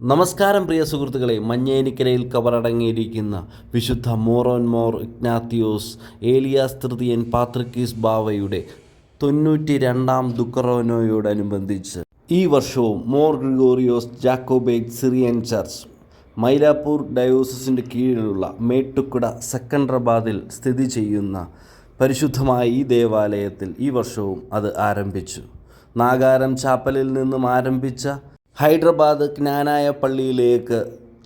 നമസ്കാരം പ്രിയ സുഹൃത്തുക്കളെ. മഞ്ഞേനിക്കരയിൽ കവറടങ്ങിയിരിക്കുന്ന വിശുദ്ധ മോറോൻ മോർ ഇഗ്നാത്തിയോസ് ഏലിയാസ് തൃതീയൻ പാത്രിക്കീസ് ബാവയുടെ തൊണ്ണൂറ്റി രണ്ടാം ദുഃഖറോനോയോടനുബന്ധിച്ച് ഈ വർഷവും Mor Gregorios Jacobite Syrian church Mylapore ഡയോസിന്റെ കീഴിലുള്ള മേട്ടുക്കുട സെക്കൻഡ്രബാദിൽ സ്ഥിതി ചെയ്യുന്ന പരിശുദ്ധമായ ഈ ദേവാലയത്തിൽ ഈ വർഷവും അത് ആരംഭിച്ചു. നാഗാരം ചാപ്പലിൽ നിന്നും ആരംഭിച്ച ഹൈദരാബാദ് ജ്ഞാനായ പള്ളിയിലേക്ക്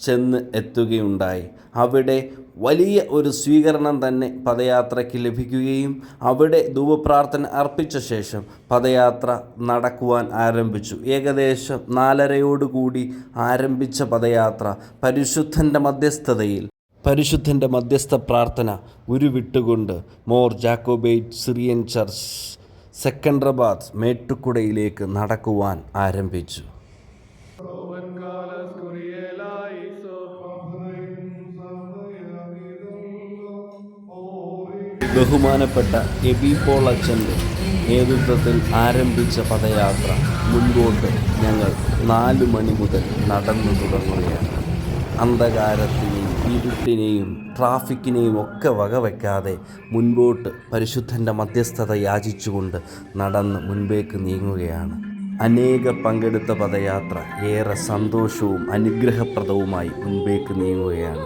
ചെന്ന് എത്തുകയുണ്ടായി. അവിടെ വലിയ ഒരു സ്വീകരണം തന്നെ പദയാത്രയ്ക്ക് ലഭിക്കുകയും അവിടെ ധൂപപ്രാർത്ഥന അർപ്പിച്ച ശേഷം പദയാത്ര നടക്കുവാൻ ആരംഭിച്ചു. ഏകദേശം നാലരയോടുകൂടി ആരംഭിച്ച പദയാത്ര പരിശുദ്ധന്റെ മധ്യസ്ഥതയിൽ പരിശുദ്ധന്റെ മധ്യസ്ഥ പ്രാർത്ഥന ഉരുവിട്ടുകൊണ്ട് Mor Jacobite Syrian church Secunderabad മേട്ടുക്കുടയിലേക്ക് നടക്കുവാൻ ആരംഭിച്ചു. ബഹുമാനപ്പെട്ട എബി പോൾ അച്ഛന്റെ നേതൃത്വത്തിൽ ആരംഭിച്ച പദയാത്ര മുൻപോട്ട് ഞങ്ങൾ നാല് മണി മുതൽ നടന്നു തുടങ്ങുകയാണ്. അന്ധകാരത്തിനെയും ഇരുട്ടിനെയും ട്രാഫിക്കിനെയും ഒക്കെ വകവെക്കാതെ മുൻപോട്ട് പരിശുദ്ധന്റെ മധ്യസ്ഥത യാചിച്ചുകൊണ്ട് നടന്ന് മുൻപേക്ക് നീങ്ങുകയാണ്. അനേക പങ്കെടുത്ത പദയാത്ര ഏറെ സന്തോഷവും അനുഗ്രഹപ്രദവുമായി മുൻപേക്ക് നീങ്ങുകയാണ്.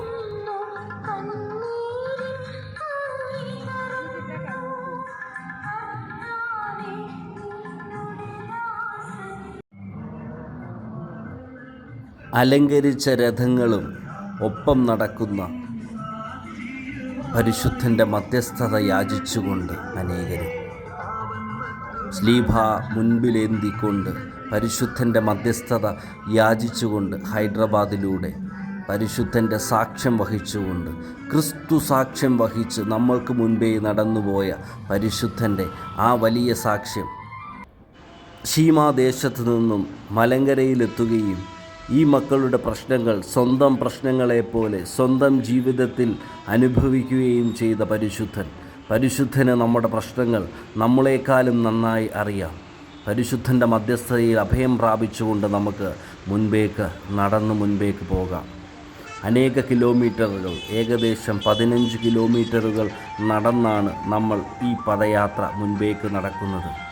അലങ്കരിച്ച രഥങ്ങളും ഒപ്പം നടക്കുന്ന പരിശുദ്ധന്റെ മധ്യസ്ഥത യാചിച്ചുകൊണ്ട് അനേകരും. സ്ലീഭ മുൻപിലേന്തിക്കൊണ്ട് പരിശുദ്ധന്റെ മധ്യസ്ഥത യാചിച്ചുകൊണ്ട് ഹൈദരാബാദിലൂടെ പരിശുദ്ധന്റെ സാക്ഷ്യം വഹിച്ചുകൊണ്ട് ക്രിസ്തു സാക്ഷ്യം വഹിച്ച് നമ്മൾക്ക് മുൻപേ നടന്നുപോയ പരിശുദ്ധന്റെ ആ വലിയ സാക്ഷ്യം ഷീമാദേശത്തു നിന്നും മലങ്കരയിലെത്തുകയും ഈ മക്കളുടെ പ്രശ്നങ്ങൾ സ്വന്തം പ്രശ്നങ്ങളെപ്പോലെ സ്വന്തം ജീവിതത്തിൽ അനുഭവിക്കുകയും ചെയ്ത പരിശുദ്ധൻ. പരിശുദ്ധന് നമ്മുടെ പ്രശ്നങ്ങൾ നമ്മളെക്കാളും നന്നായി അറിയാം. പരിശുദ്ധന്റെ മധ്യസ്ഥതയിൽ അഭയം പ്രാപിച്ചുകൊണ്ട് നമുക്ക് മുൻപേക്ക് നടന്ന് മുൻപേക്ക് പോകാം. അനേക കിലോമീറ്ററുകൾ ഏകദേശം പതിനഞ്ച് കിലോമീറ്ററുകൾ നടന്നാണ് നമ്മൾ ഈ പദയാത്ര മുൻപേക്ക് നടക്കുന്നത്.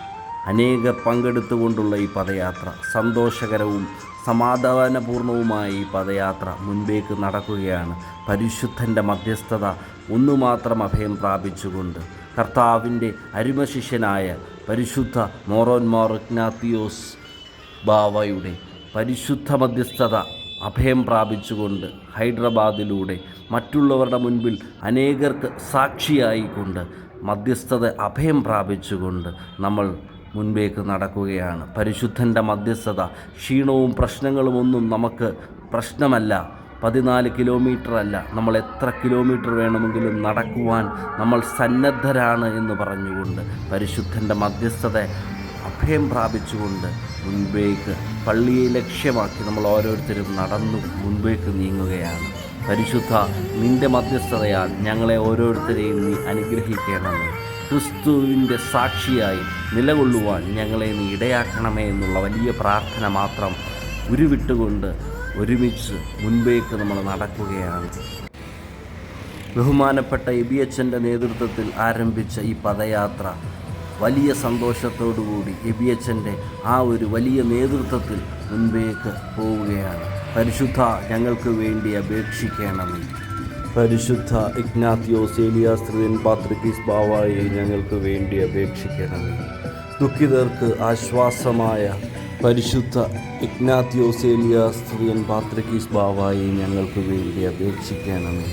അനേക പങ്കെടുത്തുകൊണ്ടുള്ള ഈ പദയാത്ര സന്തോഷകരവും സമാധാനപൂർണവുമായ ഈ പദയാത്ര മുൻപേക്ക് നടക്കുകയാണ്. പരിശുദ്ധന്റെ മധ്യസ്ഥത ഒന്നുമാത്രം അഭയം പ്രാപിച്ചുകൊണ്ട് കർത്താവിന്റെ അരുമശിഷ്യനായ പരിശുദ്ധ മോറോൻമാർ ഇഗ്നാത്തിയോസ് ബാവയുടെ പരിശുദ്ധ മധ്യസ്ഥത അഭയം പ്രാപിച്ചുകൊണ്ട് ഹൈദരാബാദിലൂടെ മറ്റുള്ളവരുടെ മുൻപിൽ അനേകർക്ക് സാക്ഷിയായിക്കൊണ്ട് മധ്യസ്ഥത അഭയം പ്രാപിച്ചുകൊണ്ട് നമ്മൾ മുൻപേക്ക് നടക്കുകയാണ്. പരിശുദ്ധന്റെ മധ്യസ്ഥത ക്ഷീണവും പ്രശ്നങ്ങളും ഒന്നും നമുക്ക് പ്രശ്നമല്ല. പതിനാല് കിലോമീറ്റർ അല്ല. നമ്മൾ എത്ര കിലോമീറ്റർ വേണമെങ്കിലും നടക്കുവാൻ നമ്മൾ സന്നദ്ധരാണ് എന്ന് പറഞ്ഞുകൊണ്ട് പരിശുദ്ധന്റെ മധ്യസ്ഥത അഭയം പ്രാപിച്ചുകൊണ്ട് മുൻപേക്ക് പള്ളിയെ ലക്ഷ്യമാക്കി നമ്മൾ ഓരോരുത്തരും നടന്നു മുൻപേക്ക് നീങ്ങുകയാണ്. പരിശുദ്ധ നിന്റെ മധ്യസ്ഥതയാൽ ഞങ്ങളെ ഓരോരുത്തരെയും നീ അനുഗ്രഹിക്കണമേ. ക്രിസ്തുവിന്റെ സാക്ഷിയായി നിലകൊള്ളുവാൻ ഞങ്ങളെ നീ ഇടയാക്കണമേ എന്നുള്ള വലിയ പ്രാർത്ഥന മാത്രം ഉരുവിട്ടുകൊണ്ട് ഒരുമിച്ച് മുൻപേക്ക് നമ്മൾ നടക്കുകയാണ്. ബഹുമാനപ്പെട്ട എബിയച്ചന്റെ നേതൃത്വത്തിൽ ആരംഭിച്ച ഈ പദയാത്ര വലിയ സന്തോഷത്തോടുകൂടി എബിയച്ചന്റെ ആ ഒരു വലിയ നേതൃത്വത്തിൽ മുൻപേക്ക് പോവുകയാണ്. പരിശുദ്ധ ഞങ്ങൾക്ക് വേണ്ടി അപേക്ഷിക്കണമേ. പരിശുദ്ധ ഇഗ്നാത്തിയോസ് സ്ത്രീൻ പാത്രിക്കീസ് ബാവായെ ഞങ്ങൾക്ക് വേണ്ടി അപേക്ഷിക്കണമേ ദുഃഖിതർക്ക് ആശ്വാസമായ പരിശുദ്ധ ഇഗ്നാത്തിയോസ് സ്ത്രീൻ പാത്രിക്കീസ് ബാവായെ ഞങ്ങൾക്ക് വേണ്ടി അപേക്ഷിക്കണമേ.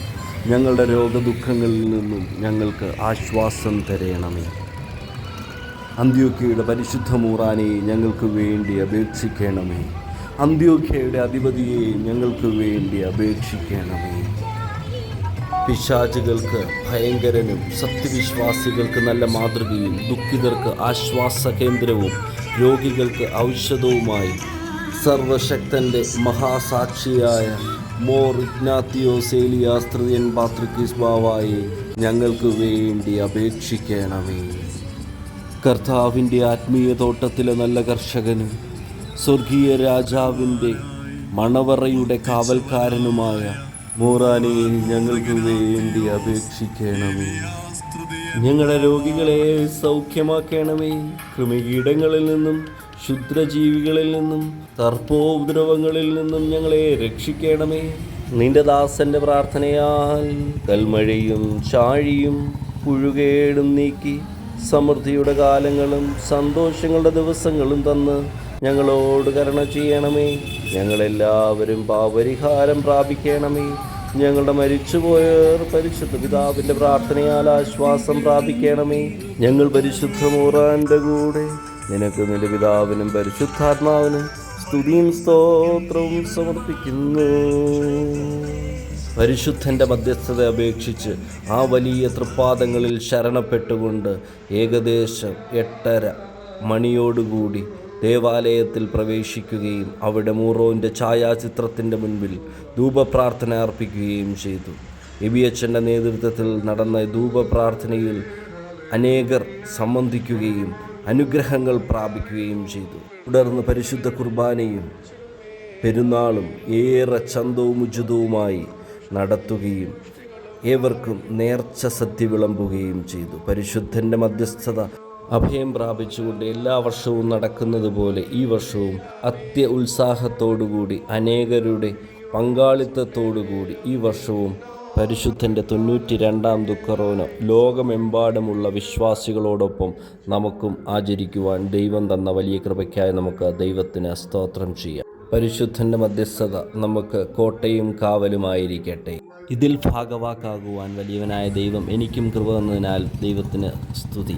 ഞങ്ങളുടെ രോഗദുഃഖങ്ങളിൽ നിന്നും ഞങ്ങൾക്ക് ആശ്വാസം തരയണമേ അന്ത്യോക്യയുടെ പരിശുദ്ധ മൂറാനെ ഞങ്ങൾക്ക് വേണ്ടി അപേക്ഷിക്കണമേ. അന്ത്യോക്യയുടെ അധിപതിയെ ഞങ്ങൾക്ക് വേണ്ടി അപേക്ഷിക്കണമേ. പിശാചുകൾക്ക് ഭയങ്കരനും സത്യവിശ്വാസികൾക്ക് നല്ല മാതൃകയും ദുഃഖിതർക്ക് ആശ്വാസ കേന്ദ്രവും രോഗികൾക്ക് ഔഷധവുമായി സർവശക്തന്റെ മഹാസാക്ഷിയായ മോർ ഇഗ്നാത്തിയോ ഏലിയാസ്ത്രിയൻ പാത്രിക്കിസ് ബാവായി ഞങ്ങൾക്ക് വേണ്ടി അപേക്ഷിക്കണമേ. കർത്താവിന്റെ ആത്മീയ തോട്ടത്തിലെ നല്ല കർഷകനും സ്വർഗീയ രാജാവിന്റെ മണവറയുടെ കാവൽക്കാരനുമായ മോറാനെ ഞങ്ങൾക്ക് വേണ്ടി അപേക്ഷിക്കണമേ. ഞങ്ങളുടെ രോഗികളെ സൗഖ്യമാക്കണമേ. കൃമികീടങ്ങളിൽ നിന്നും ക്ഷുദ്രജീവികളിൽ നിന്നും തർപ്പോപദ്രവങ്ങളിൽ നിന്നും ഞങ്ങളെ രക്ഷിക്കണമേ. നിന്റെ ദാസന്റെ പ്രാർത്ഥനയാൽ കൽമഴയും ചാഴിയും പുഴുകേടും നീക്കി സമൃദ്ധിയുടെ കാലങ്ങളും സന്തോഷങ്ങളുടെ ദിവസങ്ങളും തന്ന് ഞങ്ങളോട് കരുണ ചെയ്യണമേ. ഞങ്ങളെല്ലാവരും പാപരിഹാരം പ്രാപിക്കണമേ. ഞങ്ങളുടെ മരിച്ചുപോയർ പരിശുദ്ധ പിതാവിന്റെ പ്രാർത്ഥനയാൽ ആശ്വാസം പ്രാപിക്കണമേ. ഞങ്ങൾ പരിശുദ്ധ മൂറാന്റെ കൂടെ. നിനക്ക് നിന്റെ പിതാവിനും പരിശുദ്ധാത്മാവിനും സ്തുതിയും സ്തോത്രവും സമർപ്പിക്കുന്നു. പരിശുദ്ധന്റെ മധ്യസ്ഥത അപേക്ഷിച്ച് ആ വലിയ തൃപ്പാദങ്ങളിൽ ശരണപ്പെട്ടുകൊണ്ട് ഏകദേശം എട്ടര മണിയോടുകൂടി ദേവാലയത്തിൽ പ്രവേശിക്കുകയും അവിടെ മൂറോന്റെ ഛായാചിത്രത്തിന്റെ മുൻപിൽ ധൂപപ്രാർത്ഥന അർപ്പിക്കുകയും ചെയ്തു. എബിയച്ചന്റെ നേതൃത്വത്തിൽ നടന്ന ധൂപപ്രാർത്ഥനയിൽ അനേകർ സംബന്ധിക്കുകയും അനുഗ്രഹങ്ങൾ പ്രാപിക്കുകയും ചെയ്തു. തുടർന്ന് പരിശുദ്ധ കുർബാനയും പെരുന്നാളും ഏറെ ചന്തവും ഉചിതവുമായി നടത്തുകയും ഏവർക്കും നേർച്ച സദ്യ വിളമ്പുകയും ചെയ്തു. പരിശുദ്ധന്റെ മധ്യസ്ഥത അഭയം പ്രാപിച്ചുകൊണ്ട് എല്ലാ വർഷവും നടക്കുന്നത് പോലെ ഈ വർഷവും അത്യ ഉത്സാഹത്തോടുകൂടി അനേകരുടെ പങ്കാളിത്തത്തോടുകൂടി ഈ വർഷവും പരിശുദ്ധന്റെ തൊണ്ണൂറ്റി രണ്ടാം ദുഃഖറോന ലോകമെമ്പാടുമുള്ള വിശ്വാസികളോടൊപ്പം നമുക്കും ആചരിക്കുവാൻ ദൈവം തന്ന വലിയ കൃപയ്ക്കായി നമുക്ക് ദൈവത്തിന് സ്തോത്രം ചെയ്യാം. പരിശുദ്ധന്റെ മധ്യസ്ഥത നമുക്ക് കോട്ടയും കാവലുമായിരിക്കട്ടെ. ഇതിൽ ഭാഗവാക്കാകുവാൻ വലിയവനായ ദൈവം എനിക്കും കൃപ തന്നതിനാൽ ദൈവത്തിന് സ്തുതി.